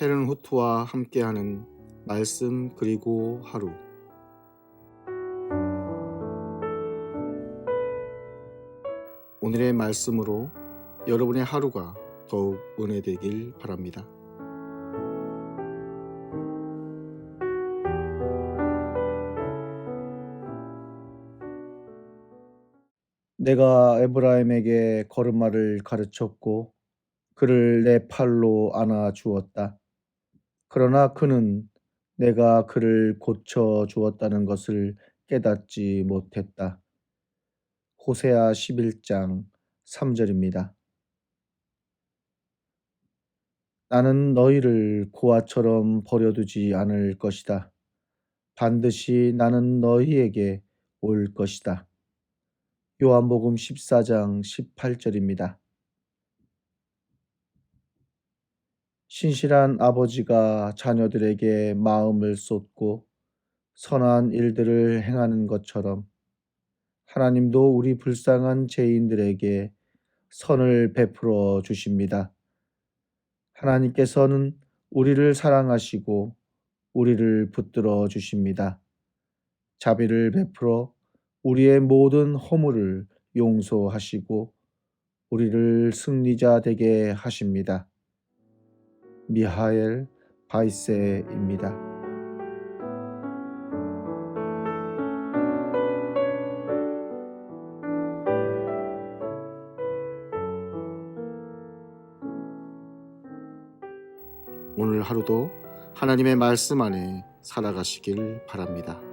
헤른 후트와 함께하는 말씀 그리고 하루 오늘의 말씀으로 여러분의 하루가 더욱 은혜되길 바랍니다. 내가 에브라임에게 걸음마를 가르쳤고 그를 내 팔로 안아 주었다. 그러나 그는 내가 그를 고쳐 주었다는 것을 깨닫지 못했다. 호세아 11장 3절입니다. 나는 너희를 고아처럼 버려두지 않을 것이다. 반드시 나는 너희에게 올 것이다. 요한복음 14장 18절입니다. 신실한 아버지가 자녀들에게 마음을 쏟고 선한 일들을 행하는 것처럼 하나님도 우리 불쌍한 죄인들에게 선을 베풀어 주십니다. 하나님께서는 우리를 사랑하시고 우리를 붙들어 주십니다. 자비를 베풀어 우리의 모든 허물을 용서하시고 우리를 승리자 되게 하십니다. 미하엘 바이세입니다. 오늘 하루도 하나님의 말씀 안에 살아가시길 바랍니다.